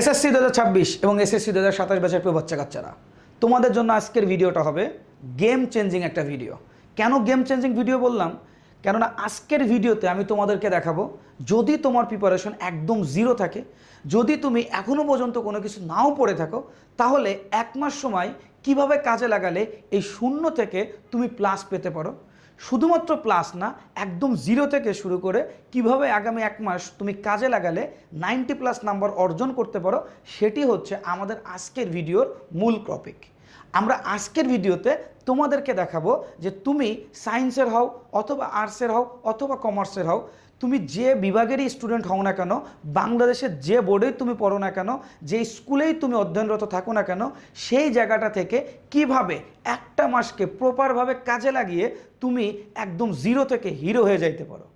SSC দু এবং SSC দু হাজার সাতাশ ব্যাচের বাচ্চা কাচ্চারা। তোমাদের জন্য আজকের ভিডিওটা হবে গেম চেঞ্জিং একটা ভিডিও কেন গেম চেঞ্জিং ভিডিও বললাম? কেননা আজকের ভিডিওতে আমি তোমাদেরকে দেখাবো, যদি তোমার প্রিপারেশন একদম জিরো থাকে, যদি তুমি এখনও পর্যন্ত কোনো কিছু নাও পড়ে থাকো, তাহলে এক মাস সময় কীভাবে কাজে লাগালে এই শূন্য থেকে তুমি প্লাস পেতে পারো। শুধুমাত্র প্লাস না, একদম জিরো থেকে শুরু করে কীভাবে আগামী এক মাস তুমি কাজে লাগালে নাইনটি প্লাস নাম্বার অর্জন করতে পারো, সেটি হচ্ছে আমাদের আজকের ভিডিওর মূল টপিক আমরা আজকের ভিডিওতে তোমাদেরকে দেখাবো যে তুমি সায়েন্সের হও অথবা আর্টসের হও অথবা কমার্সের হও তুমি যে বিভাগেরই স্টুডেন্ট হও না কেন, বাংলাদেশের যে বোর্ডেই তুমি পড়ো না কেন যে স্কুলেই তুমি অধ্যয়নরত থাকো না কেন, সেই জায়গাটা থেকে কীভাবে একটা মাসকে প্রপারভাবে কাজে লাগিয়ে তুমি একদম জিরো থেকে হিরো হয়ে যাইতে পারো?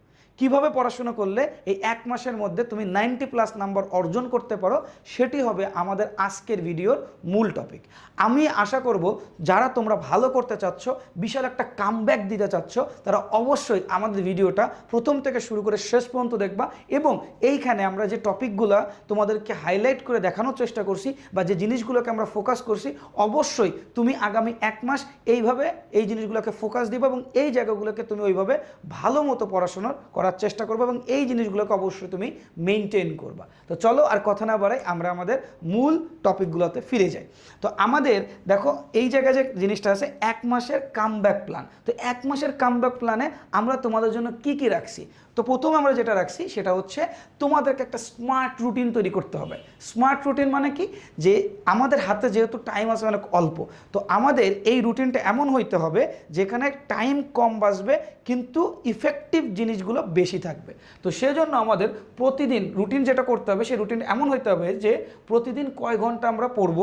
কীভাবে পড়াশোনা করলে এই এক মাসের মধ্যে তুমি নাইনটি প্লাস নাম্বার অর্জন করতে পারো, সেটি হবে আমাদের আজকের ভিডিওর মূল টপিক আমি আশা করব যারা তোমরা ভালো করতে চাচ্ছ, বিশাল একটা কামব্যাক দিতে চাচ্ছ, তারা অবশ্যই আমাদের ভিডিওটা প্রথম থেকে শুরু করে শেষ পর্যন্ত দেখবা এবং এইখানে আমরা যে টপিকগুলো তোমাদেরকে হাইলাইট করে দেখানোর চেষ্টা করছি বা যে জিনিসগুলোকে আমরা ফোকাস করছি, অবশ্যই তুমি আগামী এক মাস এইভাবে এই জিনিসগুলোকে ফোকাস দিবা এবং এই জায়গাগুলোকে তুমি ওইভাবে ভালো মতো পড়াশোনার করার চেষ্টা করব এবং এই জিনিসগুলোকে অবশ্যই তুমি মেনটেন করবা। তো চলো আর কথা না বাড়াই, আমরা আমাদের মূল টপিকগুলোতে ফিরে যাই। তো আমাদের, দেখো, এই জায়গায় যে জিনিসটা আছে, এক মাসের কামব্যাক প্ল্যান তো এক মাসের কামব্যাক প্ল্যানে আমরা তোমাদের জন্য কি কি রাখছি? তো প্রথম আমরা যেটা রাখছি, সেটা হচ্ছে তোমাদেরকে একটা স্মার্ট রুটিন তৈরি করতে হবে। স্মার্ট রুটিন মানে কি? যে আমাদের হাতে যেহেতু টাইম আছে অনেক অল্প, তো আমাদের এই রুটিনটা এমন হইতে হবে যেখানে টাইম কম বাঁচবে, কিন্তু ইফেক্টিভ জিনিসগুলো বেশি থাকবে। তো সেজন্য আমাদের প্রতিদিন রুটিন যেটা করতে হবে, সেই রুটিন এমন হইতে হবে যে প্রতিদিন কয় ঘণ্টা আমরা পড়ব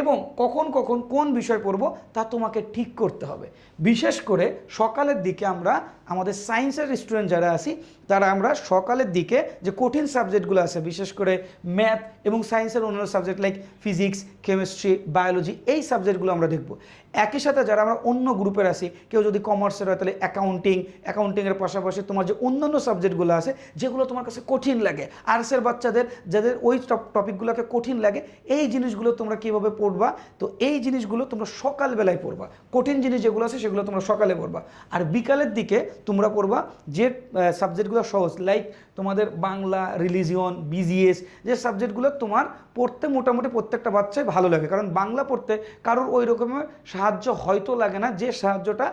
এবং কখন কখন কোন বিষয় পড়ব তা তোমাকে ঠিক করতে হবে। বিশেষ করে সকালের দিকে আমরা, আমাদের সায়েন্সের স্টুডেন্ট যারা আছি, তারা আমরা সকালের দিকে যে কঠিন সাবজেক্টগুলো আছে, বিশেষ করে ম্যাথ এবং সায়েন্সের অন্যান্য subject like physics chemistry biology এই সাবজেক্টগুলো আমরা দেখব। একই সাথে যারা আমরা অন্য গ্রুপের আছি, কেউ যদি কমার্সের হয়, তাহলে অ্যাকাউন্টিং অ্যাকাউন্টিংয়ের পাশাপাশি তোমার যে অন্যান্য সাবজেক্টগুলো আছে, যেগুলো তোমার কাছে কঠিন লাগে। আর্টসের বাচ্চাদের, যাদের ওই টপিকগুলোকে কঠিন লাগে, এই জিনিসগুলো তোমরা কীভাবে পড়বা? তো এই জিনিসগুলো তোমরা সকালবেলায় পড়বা। কঠিন জিনিস যেগুলো আছে, সেগুলো তোমরা সকালে পড়বা। আর বিকালের দিকে তোমরা পড়বা যে সাবজেক্টগুলো সহজ লাইক তোমাদের বাংলা রিলিজিয়ন বিজিএস যে সাবজেক্টগুলো তোমার পড়তে মোটামুটি প্রত্যেকটা বাচ্চাই ভালো লাগে। কারণ বাংলা পড়তে কারোর ওই রকমের সাহায্য হয়তো লাগে না, যে সাহায্যটা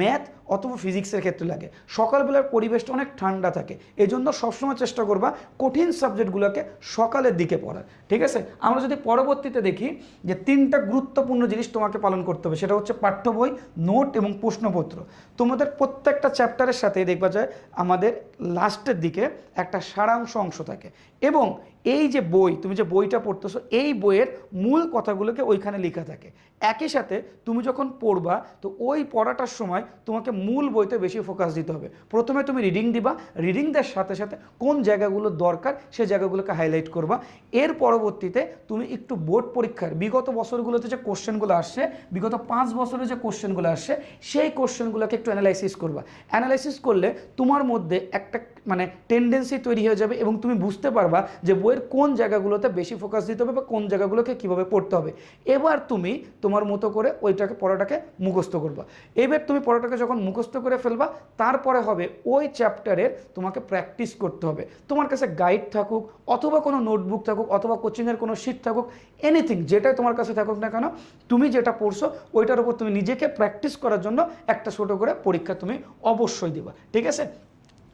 ম্যাথ অথবা ফিজিক্সের ক্ষেত্রে লাগে। সকালবেলার পরিবেশটা অনেক ঠান্ডা থাকে এই জন্য সবসময় চেষ্টা করবা কঠিন সাবজেক্টগুলোকে সকালের দিকে পড়ার। ঠিক আছে? আমরা যদি পরবর্তীতে দেখি যে তিনটা গুরুত্বপূর্ণ জিনিস তোমাকে পালন করতে হবে, সেটা হচ্ছে পাঠ্য বই, নোট এবং প্রশ্নপত্র। তোমাদের প্রত্যেকটা চ্যাপ্টারের সাথে দেখবা যায় আমাদের লাস্টের দিকে একটা সারাংশ অংশ থাকে এবং এই যে বই, তুমি যে বইটা পড়তেছো, এই বইয়ের মূল কথাগুলোকে ওইখানে লেখা থাকে। একই সাথে তুমি যখন পড়বা, তো ওই পড়াটার সময় তোমাকে মূল বইতে বেশি ফোকাস দিতে হবে। প্রথমে তুমি রিডিং দিবা রিডিং দেওয়ার সাথে সাথে কোন জায়গাগুলো দরকার, সে জায়গাগুলোকে হাইলাইট করবা। এর পরবর্তীতে তুমি একটু বোর্ড পরীক্ষার, বিগত বছরগুলোতে যে কোশ্চেনগুলো আসছে, বিগত পাঁচ বছরে যে কোশ্চেনগুলো আসছে, সেই কোশ্চেনগুলোকে একটু অ্যানালাইসিস করবা। অ্যানালাইসিস করলে তোমার মধ্যে একটা মানে টেন্ডেন্সি তৈরি হয়ে যাবে এবং তুমি বুঝতে পারবা যে বইয়ের কোন জায়গাগুলোতে বেশি ফোকাস দিতে হবে বা কোন জায়গাগুলোকে কীভাবে পড়তে হবে। এবার তুমি তোমার মতো করে ওইটাকে, পড়াটাকে মুখস্থ করবা। এবার তুমি পড়াটাকে যখন মুখস্থ করে ফেলবা, তারপরে হবে ওই চ্যাপ্টারের তোমাকে প্র্যাকটিস করতে হবে। তোমার কাছে গাইড থাকুক অথবা কোনো নোটবুক থাকুক অথবা কোচিংয়ের কোনো শিট থাকুক এনিথিং যেটাই তোমার কাছে থাকুক না কেন, তুমি যেটা পড়ছো ওইটার উপর তুমি নিজেকে প্র্যাকটিস করার জন্য একটা ছোটো করে পরীক্ষা তুমি অবশ্যই দিবা। ঠিক আছে?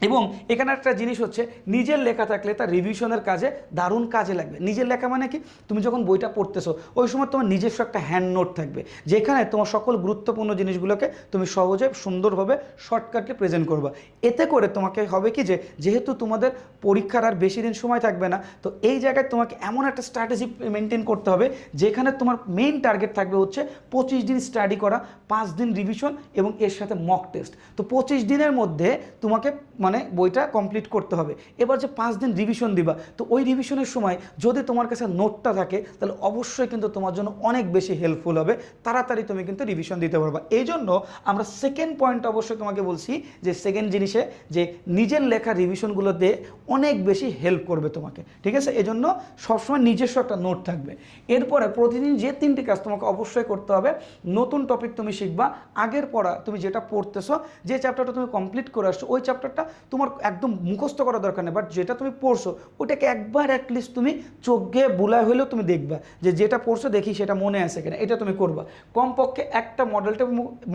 এবং এখানে একটা জিনিস হচ্ছে, নিজের লেখা থাকলে তার রিভিশনের কাজে দারুণ কাজে লাগবে। নিজের লেখা মানে কি? তুমি যখন বইটা পড়তেছো, ওই সময় তোমার নিজস্ব একটা হ্যান্ড নোট থাকবে, যেখানে তোমার সকল গুরুত্বপূর্ণ জিনিসগুলোকে তুমি সহজে, সুন্দরভাবে শর্টকাটলি প্রেজেন্ট করবা। এতে করে তোমাকে হবে কি যে, যেহেতু তোমাদের পরীক্ষার আর বেশি দিন সময় থাকবে না, তো এই জায়গায় তোমাকে এমন একটা স্ট্র্যাটেজি মেনটেন করতে হবে, যেখানে তোমার মেইন টার্গেট থাকবে হচ্ছে পঁচিশ দিন স্টাডি করা, পাঁচ দিন রিভিশন এবং এর সাথে মক টেস্ট তো পঁচিশ দিনের মধ্যে তোমাকে মানে বইটা কমপ্লিট করতে হবে। এবার যে পাঁচ দিন রিভিশন দিবা, তো ওই রিভিশনের সময় যদি তোমার কাছে নোটটা থাকে, তাহলে অবশ্যই কিন্তু তোমার জন্য অনেক বেশি হেল্পফুল হবে। তাড়াতাড়ি তুমি কিন্তু রিভিশন দিতে পারবা। এই জন্য আমরা সেকেন্ড পয়েন্ট অবশ্যই তোমাকে বলছি, যে সেকেন্ড জিনিসে যে নিজের লেখা রিভিশনগুলো দিয়ে অনেক বেশি হেল্প করবে তোমাকে। ঠিক আছে? এই জন্য সবসময় নিজস্ব একটা নোট থাকবে। এরপরে প্রতিদিন যে তিনটি কাজ তোমাকে অবশ্যই করতে হবে, নতুন টপিক তুমি শিখবা, আগের পড়া তুমি যেটা পড়তেছো, যে চ্যাপ্টারটা তুমি কমপ্লিট করে আসছো, ওই চ্যাপ্টারটা তোমার একদম মুখস্থ করা দরকার নেই বাট যেটা তুমি পড়ছো, ওটাকে একবার অ্যাটলিস্ট তুমি চোখে বুলায় হলেও তুমি দেখবা যে যেটা পড়ছো দেখি সেটা মনে আছে কিনা, এটা তুমি করবা। কমপক্ষে একটা মডেল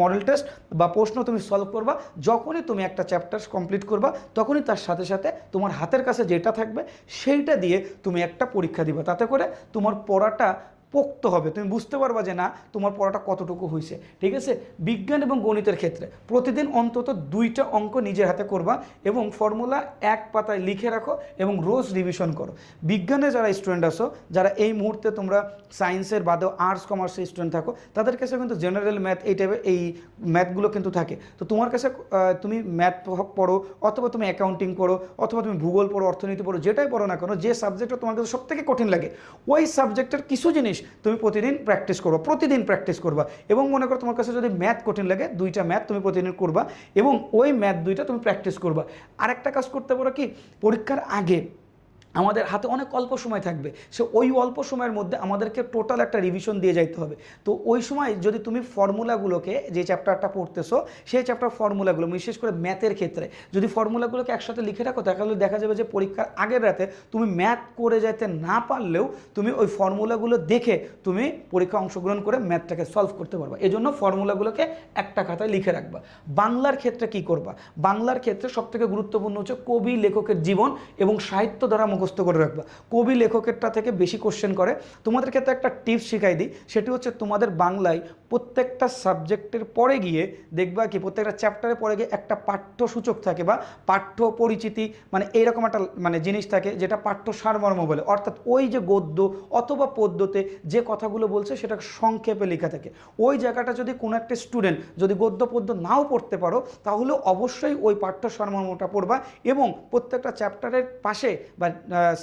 মডেল টেস্ট বা প্রশ্ন তুমি সলভ করবা, যখনই তুমি একটা চ্যাপ্টার কমপ্লিট করবা, তখনই তার সাথে সাথে তোমার হাতের কাছে যেটা থাকবে, সেইটা দিয়ে তুমি একটা পরীক্ষা দিবা। তাতে করে তোমার পড়াটা পোক্ত হবে। তুমি বুঝতে পারবা যে না, তোমার পড়াটা কতটুকু হয়েছে ঠিক আছে? বিজ্ঞান এবং গণিতের ক্ষেত্রে প্রতিদিন অন্তত দুইটা অঙ্ক নিজের হাতে করবা এবং ফর্মুলা এক পাতায় লিখে রাখো এবং রোজ রিভিশন করো। বিজ্ঞানে যারা স্টুডেন্ট আসো যারা এই মুহূর্তে তোমরা সায়েন্সের বাদেও আর্টস কমার্সের স্টুডেন্ট থাকো, তাদের কাছে কিন্তু জেনারেল ম্যাথ এই টাইপের এই ম্যাথগুলো কিন্তু থাকে। তো তোমার কাছে তুমি ম্যাথ পড়ো অথবা তুমি অ্যাকাউন্টিং পড়ো অথবা তুমি ভূগোল পড়ো, অর্থনীতি পড়ো, যেটাই পড়ো না কেন, যে সাবজেক্টটা তোমার কাছে সব থেকে কঠিন লাগে, ওই সাবজেক্টের কিছু জিনিস তুমি প্রতিদিন প্র্যাকটিস করবা, প্রতিদিন প্র্যাকটিস করবা। এবং মনে করো তোমার কাছে যদি ম্যাথ কঠিন লাগে, দুইটা ম্যাথ তুমি প্রতিদিন করবা এবং ওই ম্যাথ দুইটা তুমি প্র্যাকটিস করবা। আরেকটা কাজ করতে পারো কি? পরীক্ষার আগে আমাদের হাতে অনেক অল্প সময় থাকবে। সে ওই অল্প সময়ের মধ্যে আমাদেরকে টোটাল একটা রিভিশন দিয়ে যাইতে হবে। তো ওই সময় যদি তুমি ফর্মুলাগুলোকে যে চ্যাপ্টারটা পড়তেছো, সেই চ্যাপ্টার ফর্মুলাগুলো বিশেষ করে ম্যাথের ক্ষেত্রে, যদি ফর্মুলাগুলোকে একসাথে লিখে রাখো, তাহলে দেখা যাবে যে পরীক্ষার আগের রাতে তুমি ম্যাথ করে যেতে না পারলেও তুমি ওই ফর্মুলাগুলো দেখে তুমি পরীক্ষা অংশগ্রহণ করে ম্যাথটাকে সলভ করতে পারবা। এই জন্য ফর্মুলাগুলোকে একটা খাতায় লিখে রাখবা। বাংলার ক্ষেত্রে কি করবা? বাংলার ক্ষেত্রে সবথেকে গুরুত্বপূর্ণ হচ্ছে কবি, লেখকের জীবন এবং সাহিত্য দ্বারা মুখস্থ করে রাখবা। কবি লেখকেরটা থেকে বেশি কোশ্চেন করে। তোমাদের ক্ষেত্রে একটা টিপস শিখাই দিই। সেটি হচ্ছে তোমাদের বাংলায় প্রত্যেকটা সাবজেক্টের পরে গিয়ে দেখবা কি, প্রত্যেকটা চ্যাপ্টারে পরে গিয়ে একটা পাঠ্যসূচক থাকে বা পাঠ্য পরিচিতি মানে এইরকম একটা মানে জিনিস থাকে যেটা পাঠ্য সারমর্ম বলে। অর্থাৎ ওই যে গদ্য অথবা পদ্যতে যে কথাগুলো বলছে সেটা সংক্ষেপে লেখা থাকে। ওই জায়গাটা যদি কোনো একটা স্টুডেন্ট যদি গদ্য পদ্য নাও পড়তে পারো, তাহলে অবশ্যই ওই পাঠ্য সারমর্মটা পড়বা এবং প্রত্যেকটা চ্যাপ্টারের পাশে বা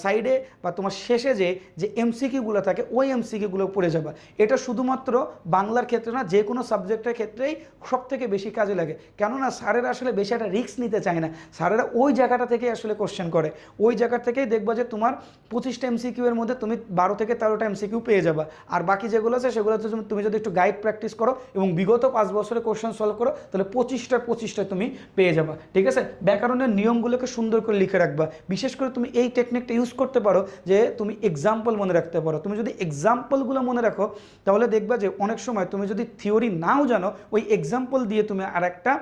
সাইডে বা তোমার শেষে যে যে এমসিকিউগুলো থাকে, ওই এমসিকিউগুলো পড়ে যাবা। এটা শুধুমাত্র বাংলার ক্ষেত্রে না, যে কোনো সাবজেক্টের ক্ষেত্রেই সব থেকে বেশি কাজে লাগে। কেননা স্যারেরা আসলে বেশি একটা রিস্ক নিতে চায় না। স্যারেরা ওই জায়গাটা থেকে আসলে কোশ্চেন করে। ওই জায়গা থেকেই দেখবা যে, তোমার পঁচিশটা এমসিকিউ এর মধ্যে তুমি বারো থেকে তেরোটা এমসিকিউ পেয়ে যাবা। আর বাকি যেগুলো আছে, সেগুলো তুমি- যদি একটু গাইড প্র্যাকটিস করো এবং বিগত পাঁচ বছরে কোশ্চেন সলভ করো, তাহলে পঁচিশটা পঁচিশটা তুমি পেয়ে যাবা। ঠিক আছে? ব্যাকরণের নিয়মগুলোকে সুন্দর করে লিখে রাখবা। বিশেষ করে তুমি এই টেকনিকটা ইউজ করতে পারো যে তুমি এক্সাম্পল মনে রাখতে পারো। তুমি যদি এক্সাম্পলগুলো মনে রাখো, তাহলে দেখবা যে অনেক সময় তুমি যদি থিওরি নাও জানো, ওই এক্সাম্পল দিয়ে তুমি আর একটা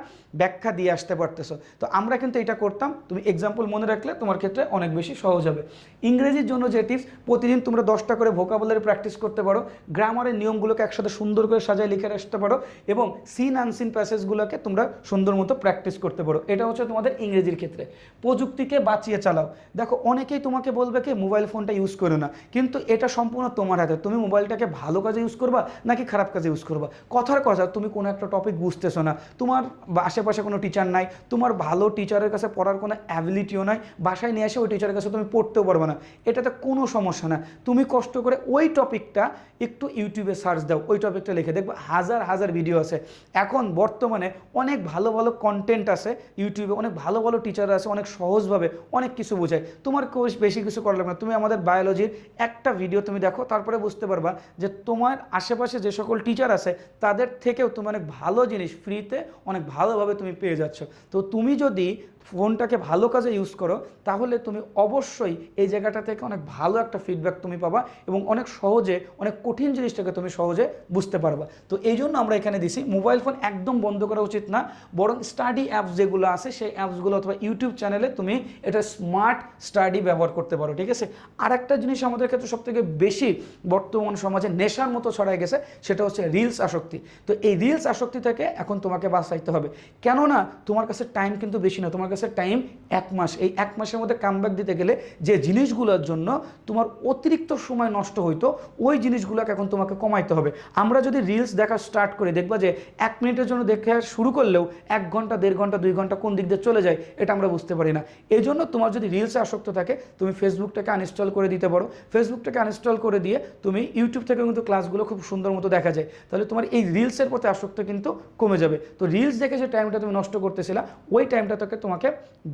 ব্যাখ্যা দিয়ে আসতে পারতেছো। তো আমরা কিন্তু এটা করতাম। তুমি এক্সাম্পল মনে রাখলে তোমার ক্ষেত্রে অনেক বেশি সহজ হবে। ইংরেজির জন্য যে টিপস প্রতিদিন তোমরা দশটা করে ভোকাবুলারি প্র্যাকটিস করতে পারো। গ্রামারের নিয়মগুলোকে একসাথে সুন্দর করে সাজায় লিখে আসতে পারো এবং সিন আনসিন প্যাসেজগুলোকে তোমরা সুন্দর মতো প্র্যাকটিস করতে পারো। এটা হচ্ছে তোমাদের ইংরেজির ক্ষেত্রে। প্রযুক্তিকে বাঁচিয়ে চালাও। দেখো, অনেকেই তোমাকে বলবে কি মোবাইল ফোনটা ইউজ করো না। কিন্তু এটা সম্পূর্ণ তোমার হাতে। তুমি মোবাইলটাকে ভালো কাজে ইউজ করবা, নাকি খারাপ কাজে ইউজ করবা? কথার কথা, তুমি কোনো একটা টপিক বুঝতেছো না। তোমার আশেপাশে কোনো টিচার নাই, তোমার ভালো টিচারের কাছে পড়ার কোনো অ্যাবিলিটিও নাই, বাসায় নিয়ে এসে ওই টিচারের কাছে তুমি পড়তেও পারবে না। এটাতে কোনো সমস্যা না। তুমি কষ্ট করে ওই টপিকটা একটু ইউটিউবে সার্চ দাও, ওই টপিকটা লিখে। দেখবে হাজার হাজার ভিডিও আছে। এখন বর্তমানে অনেক ভালো ভালো কন্টেন্ট আছে ইউটিউবে অনেক ভালো ভালো টিচার আছে, অনেক সহজভাবে অনেক কিছু বোঝায়। তোমার বেশি কিছু করা লাগবে না। তুমি আমাদের বায়োলজির একটা ভিডিও তুমি দেখো, তারপরে বুঝতে পারবা যে তোমার আশেপাশে যে সকল টিচার আছে, তাদের থেকেও তুমি অনেক ভালো জিনিস ফ্রিতে অনেক ভালোভাবে তুমি পেয়ে যাচ্ছ। তো তুমি যদি ফোনটাকে ভালো কাজে ইউজ করো, তাহলে তুমি অবশ্যই এই জায়গাটা থেকে অনেক ভালো একটা ফিডব্যাক তুমি পাবা এবং অনেক সহজে, অনেক কঠিন জিনিসটাকে তুমি সহজে বুঝতে পারবা। তো এই জন্য আমরা এখানে দিছি মোবাইল ফোন একদম বন্ধ করা উচিত না, বরং স্টাডি অ্যাপস যেগুলো আছে, সেই অ্যাপসগুলো অথবা ইউটিউব চ্যানেলে তুমি এটা স্মার্ট স্টাডি ব্যবহার করতে পারো, ঠিক আছে? আর একটা জিনিস আমাদের ক্ষেত্রে সব থেকে বেশি বর্তমান সমাজে নেশার মতো ছড়ায় গেছে, সেটা হচ্ছে রিলস আসক্তি। তো এই রিলস আসক্তি থেকে এখন তোমাকে বাঁচাইতে হবে। কেননা তোমার কাছে টাইম কিন্তু বেশি না, তোমার কাছে টাইম এক মাস। এই এক মাসের মধ্যে কামব্যাক দিতে গেলে যে জিনিসগুলোর জন্য তোমার অতিরিক্ত সময় নষ্ট হইতো, ওই জিনিসগুলোকে এখন তোমাকে কমাইতে হবে। আমরা যদি রিলস দেখা স্টার্ট করি, দেখবা যে এক মিনিটের জন্য দেখে শুরু করলেও এক ঘণ্টা, দেড় ঘণ্টা, দুই ঘণ্টা কোন দিক দিয়ে চলে যায়, এটা আমরা বুঝতে পারি না। এই জন্য তোমার যদি রিলসে আসক্ত থাকে, তুমি ফেসবুকটাকে আনইনস্টল করে দিতে পারো। ফেসবুকটাকে আনইনস্টল করে দিয়ে তুমি ইউটিউব থেকে কিন্তু ক্লাসগুলো খুব সুন্দর মতো দেখা যায়। তাহলে তোমার এই রিলসের প্রতি আসক্ত কিন্তু কমে যাবে। তো রিলস দেখে যে টাইমটা তুমি নষ্ট করতেছিলা, ওই টাইমটা তোকে তোমাকে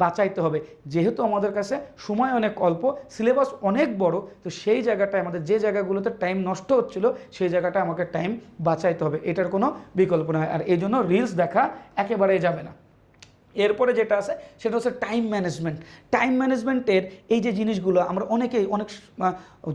বাঁচাইতে হবে। যেহেতু আমাদের কাছে সময় অনেক অল্প সিলেবাস অনেক বড়, তো সেই জায়গাটায় আমাদের যে জায়গাগুলোতে টাইম নষ্ট হচ্ছিল, সেই জায়গাটা আমাকে টাইম বাঁচাইতে হবে। এটার কোনো বিকল্প নয় আর এই জন্য রিলস দেখা একেবারেই যাবে না। এরপরে যেটা আছে, সেটা হচ্ছে টাইম ম্যানেজমেন্ট টাইম ম্যানেজমেন্টের এই যে জিনিসগুলো, আমরা অনেকেই অনেক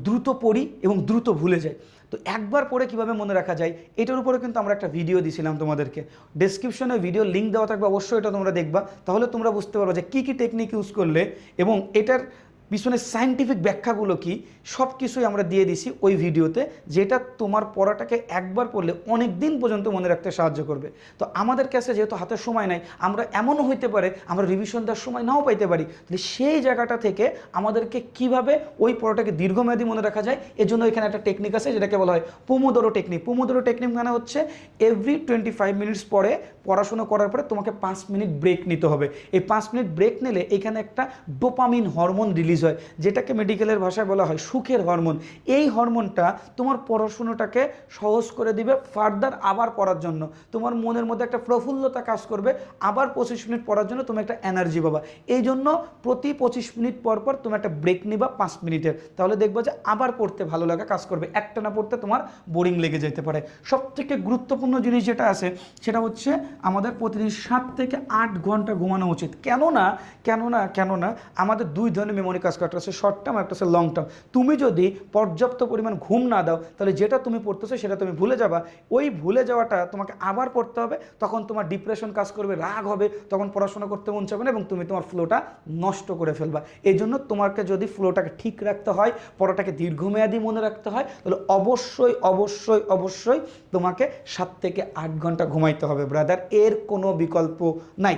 দ্রুত পড়ি এবং দ্রুত ভুলে যাই। তো একবার পরে কীভাবে মনে রাখা যায়, এটার উপরে কিন্তু আমরা একটা ভিডিও দিছিলাম তোমাদেরকে। ডেসক্রিপশনে ভিডিও লিঙ্ক দেওয়া থাকবে, অবশ্যই এটা তোমরা দেখবা। তাহলে তোমরা বুঝতে পারবে যে কী কী টেকনিক ইউজ করলে এবং এটার পিছনে সায়েন্টিফিক ব্যাখ্যাগুলো কি সব কিছুই আমরা দিয়ে দিছি ওই ভিডিওতে, যেটা তোমার পড়াটাকে একবার পড়লে অনেক দিন পর্যন্ত মনে রাখতে সাহায্য করবে। তো আমাদের কাছে যেহেতু হাতে সময় নাই, আমরা এমনও হইতে পারে, আমরা রিভিশন দেওয়ার সময় নাও পাইতে পারি। তাহলে সেই জায়গাটা থেকে আমাদেরকে কীভাবে ওই পড়াটাকে দীর্ঘমেয়াদী মনে রাখা যায়, এজন্য এখানে একটা টেকনিক আছে, যেটাকে বলা হয় পোমোদোরো টেকনিক পোমোদোরো টেকনিক মানে হচ্ছে এভরি টোয়েন্টি ফাইভ মিনিটস পরে পড়াশোনা করার পরে তোমাকে পাঁচ মিনিট ব্রেক নিতে হবে। এই পাঁচ মিনিট ব্রেক নিলে এখানে একটা ডোপামিন হরমোন রিলিজ হয়, যেটাকে মেডিকেলের ভাষায় বলা হয় সুখের হরমোন এই হরমোনটা তোমার পড়াশুনোটাকে সহজ করে দিবে ফার্দার আবার পড়ার জন্য। তোমার মনের মধ্যে একটা প্রফুল্লতা কাজ করবে, আবার পঁচিশ মিনিট পড়ার জন্য তুমি একটা এনার্জি পাবা। এই জন্য প্রতি পঁচিশ মিনিট পর পর তুমি একটা ব্রেক নিবা পাঁচ মিনিটের। তাহলে দেখব যে আবার পড়তে ভালো লাগা কাজ করবে। একটা না পড়তে তোমার বোরিং লেগে যেতে পারে। সব থেকে গুরুত্বপূর্ণ জিনিস যেটা আছে, সেটা হচ্ছে আমাদের প্রতিদিন সাত থেকে আট ঘণ্টা ঘুমানো উচিত। কেননা কেননা কেননা আমাদের দুই ধরনের মেমোরি কাজ করে হচ্ছে শর্ট টার্ম একটা হচ্ছে লং টার্ম তুমি যদি পর্যাপ্ত পরিমাণ ঘুম না দাও, তাহলে যেটা তুমি পড়তেছো সেটা তুমি ভুলে যাবা। ওই ভুলে যাওয়াটা তোমাকে আবার পড়তে হবে, তখন তোমার ডিপ্রেশন কাজ করবে, রাগ হবে, তখন পড়াশোনা করতে মন চাবে না এবং তুমি তোমার ফ্লোটা নষ্ট করে ফেলবা। এই জন্য তোমাকে যদি ফ্লোটাকে ঠিক রাখতে হয়, পড়াটাকে দীর্ঘমেয়াদী মনে রাখতে হয়, তাহলে অবশ্যই অবশ্যই অবশ্যই তোমাকে সাত থেকে আট ঘণ্টা ঘুমাইতে হবে ব্রাদার এর কোনো বিকল্প নাই।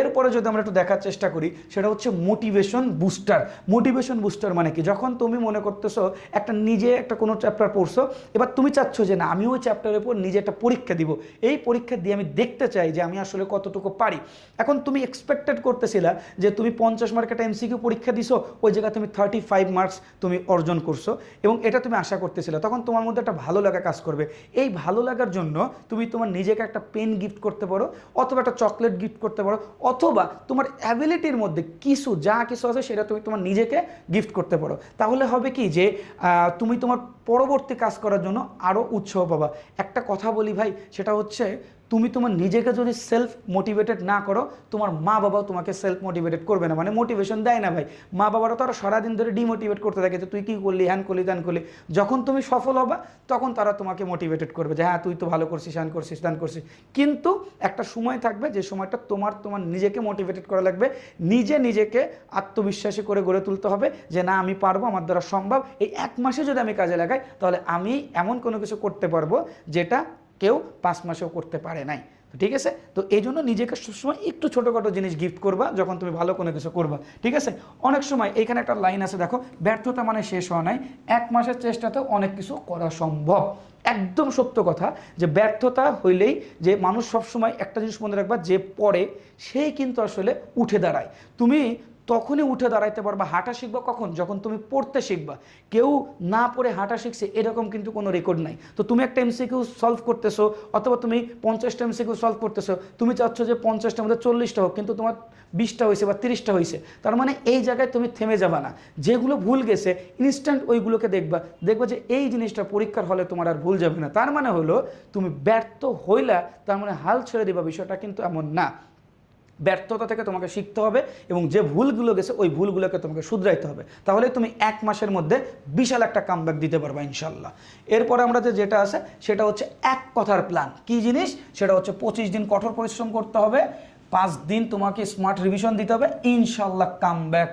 এরপরে যদি আমরা একটু দেখার চেষ্টা করি, সেটা হচ্ছে মোটিভেশন বুস্টার মোটিভেশন বুস্টার মানে কি? যখন তুমি মনে করতেছো একটা নিজে একটা কোনো চ্যাপ্টার পড়ছো, এবার তুমি চাচ্ছ যে না, আমি ওই চ্যাপ্টারের উপর নিজে একটা পরীক্ষা দিব। এই পরীক্ষা দিয়ে আমি দেখতে চাই যে আমি আসলে কতটুকু পারি। এখন তুমি এক্সপেক্টেড করতেছিলা যে তুমি পঞ্চাশ মার্কের একটা এমসিকিউ পরীক্ষা দিছো, ওই জায়গায় তুমি থার্টি ফাইভ মার্কস তুমি অর্জন করছ এবং এটা তুমি আশা করতেছিলে। তখন তোমার মধ্যে একটা ভালো লাগা কাজ করবে। এই ভালো লাগার জন্য তুমি তোমার নিজেকে একটা পেন গিফট করতে পারো, অথবা একটা চকলেট গিফট করতে পারো অথবা তোমার অ্যাবিলিটির মধ্যে কিছু, যা কিছু আছে সেটা তুমি তোমার নিজেকে গিফট করতে পারো। তাহলে হবে কি যে তুমি তোমার পরবর্তী কাজ করার জন্য আরও উৎসাহ পাবা। একটা কথা বলি ভাই, সেটা হচ্ছে তুমি তোমার নিজেকে যদি সেলফ মোটিভেটেড না করো, তোমার মা বাবাও তোমাকে সেলফ মোটিভেটেড করবে না। মানে মোটিভেশন দেয় না ভাই। মা বাবারা তো আরও সারাদিন ধরে ডিমোটিভেট করতে থাকে যে, তুই কী করলি? হ্যান করলি, ত্যান করলি? যখন তুমি সফল হবা, তখন তারা তোমাকে মোটিভেটেড করবে যে হ্যাঁ তুই তো ভালো করছিস, হ্যান করছিস, ত্যান করছিস। কিন্তু একটা সময় থাকবে, যে সময়টা তোমার তোমার নিজেকে মোটিভেটেড করা লাগবে। নিজে নিজেকে আত্মবিশ্বাসী করে গড়ে তুলতে হবে যে, না, আমি পারব, আমার দ্বারা সম্ভব। এই এক মাসে যদি আমি কাজে লাগাই, তাহলে আমি এমন কোনো কিছু করতে পারব যেটা কেউ পাঁচ মাসেও করতে পারে নাই। ঠিক আছে? তো এই জন্য নিজেকে সবসময় একটু ছোটোখাটো জিনিস গিফট করবা যখন তুমি ভালো কোনো কিছু করবা। ঠিক আছে? অনেক সময় এইখানে একটা লাইন আছে, দেখো, ব্যর্থতা মানে শেষ হওয়া নাই, এক মাসের চেষ্টাতেও অনেক কিছু করা সম্ভব। একদম সত্য কথা যে ব্যর্থতা হইলেই যে মানুষ সবসময় একটা জিনিস মনে রাখবা যে পড়ে সেই কিন্তু আসলে উঠে দাঁড়ায়। তুমি তখনই উঠে দাঁড়াইতে পারবা। হাঁটা শিখবা কখন? যখন তুমি পড়তে শিখবা। কেউ না পড়ে হাঁটা শিখছে, এরকম কিন্তু কোনো রেকর্ড নাই। তো তুমি একটা এমসিকিউ সলভ করতেছো, অথবা তুমি পঞ্চাশটা এমসিকিউ সলভ করতেছো, তুমি চাচ্ছ যে পঞ্চাশটার মধ্যে চল্লিশটা হোক, কিন্তু তোমার বিশটা হয়েছে বা তিরিশটা হয়েছে তার মানে এই জায়গায় তুমি থেমে যাবা না। যেগুলো ভুল গেছে ইনস্ট্যান্ট ওইগুলোকে দেখবা। দেখবা যে এই জিনিসটা পরীক্ষার হলে তোমার আর ভুল যাবে না। তার মানে হলো, তুমি ব্যর্থ হইলা, তার মানে হাল ছেড়ে দিবা। বিষয়টা কিন্তু এমন না। ব্যর্থতা থেকে তোমাকে শিখতে হবে এবং যে ভুলগুলো গেছে, ওই ভুলগুলোকে তোমাকে শুধরাইতে হবে। তাহলে তুমি এক মাসের মধ্যে বিশাল একটা কামব্যাক দিতে পারবা ইনশাল্লাহ। এরপরে আমরা যে যেটা আছে, সেটা হচ্ছে এক কথার প্ল্যান কি জিনিস? সেটা হচ্ছে পঁচিশ দিন কঠোর পরিশ্রম করতে হবে, পাঁচ দিন তোমাকে স্মার্ট রিভিশন দিতে হবে, ইনশাল্লাহ কামব্যাক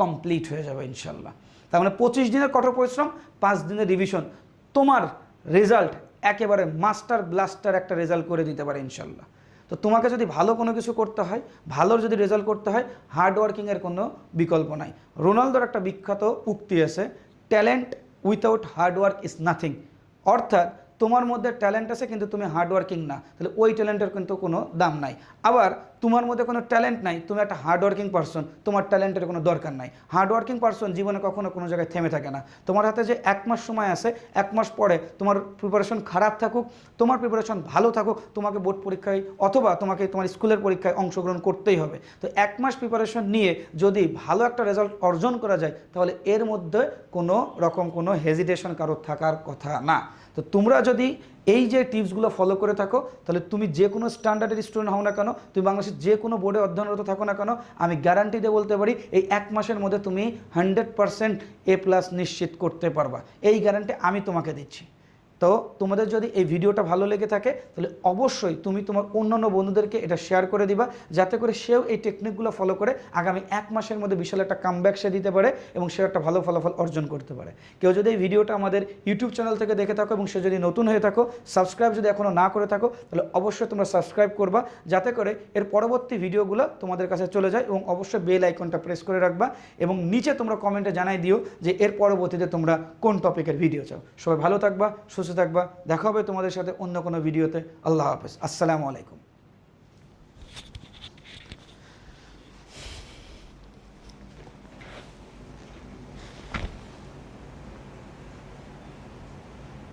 কমপ্লিট হয়ে যাবে ইনশাল্লাহ। তার মানে পঁচিশ দিনের কঠোর পরিশ্রম, পাঁচ দিনের রিভিশন তোমার রেজাল্ট একেবারে মাস্টার ব্লাস্টার একটা রেজাল্ট করে দিতে পারে ইনশাল্লাহ। তো তোমাকে যদি ভালো কোনো কিছু করতে হয়, ভালোর যদি রেজাল্ট করতে হয় হার্ডওয়ার্কিংয়ের কোনো বিকল্প নাই। রোনালদোর একটা বিখ্যাত উক্তি আছে talent without hard work is nothing অর্থাৎ তোমার মধ্যে ট্যালেন্ট আছে, কিন্তু তুমি হার্ডওয়ার্কিং না। তাহলে ওই ট্যালেন্টের কিন্তু কোনো দাম নাই। আবার তোমার মধ্যে কোনো ট্যালেন্ট নাই, তুমি একটা হার্ড ওয়ার্কিং পারসন তোমার ট্যালেন্টের কোনো দরকার নাই। হার্ড ওয়ার্কিং পারসন জীবনে কখনো কোনো জায়গায় থেমে থাকে না। তোমার হাতে যে এক মাস সময় আছে, এক মাস পরে তোমার প্রিপারেশন খারাপ থাকুক, তোমার প্রিপারেশন ভালো থাকুক, তোমাকে বোর্ড পরীক্ষায় অথবা তোমাকে তোমার স্কুলের পরীক্ষায় অংশগ্রহণ করতেই হবে। তো এক মাস প্রিপারেশন নিয়ে যদি ভালো একটা রেজাল্ট অর্জন করা যায়, তাহলে এর মধ্যে কোনো রকম কোনো হেজিটেশন কারোর থাকার কথা না। তো তোমরা যদি এই যে টিপসগুলো ফলো করে থাকো, তাহলে তুমি যে কোনো স্ট্যান্ডার্ডের স্টুডেন্ট হও না কেন, তুমি বাংলাদেশের যে কোনো বোর্ডে অধ্যয়নরত থাকো না কেন, আমি গ্যারান্টি দিয়ে বলতে পারি, এই এক মাসের মধ্যে তুমি হান্ড্রেড পারসেন্ট এ প্লাস নিশ্চিত করতে পারবা। এই গ্যারান্টি আমি তোমাকে দিচ্ছি। তো তোমাদের যদি এই ভিডিওটা ভালো লেগে থাকে, তাহলে অবশ্যই তুমি তোমার অন্যান্য বন্ধুদেরকে এটা শেয়ার করে দিবা, যাতে করে সেও এই টেকনিকগুলো ফলো করে আগামী এক মাসের মধ্যে বিশাল একটা কামব্যাক সে দিতে পারে এবং সে একটা ভালো ফলাফল অর্জন করতে পারে। কেউ যদি এই ভিডিওটা আমাদের ইউটিউব চ্যানেল থেকে দেখে থাকো এবং সে যদি নতুন হয়ে থাকো সাবস্ক্রাইব যদি এখনও না করে থাকো, তাহলে অবশ্যই তোমরা সাবস্ক্রাইব করবা, যাতে করে এর পরবর্তী ভিডিওগুলো তোমাদের কাছে চলে যায় এবং অবশ্যই বেল আইকনটা প্রেস করে রাখবা এবং নিচে তোমরা কমেন্টে জানাই দিও যে এর পরবর্তীতে তোমরা কোন টপিকের ভিডিও চাও। সবাই ভালো থাকবা সুস্থ থাকবা দেখা হবে তোমাদের সাথে অন্য কোনো ভিডিওতে। আল্লাহ হাফেজ। আসসালামু আলাইকুম।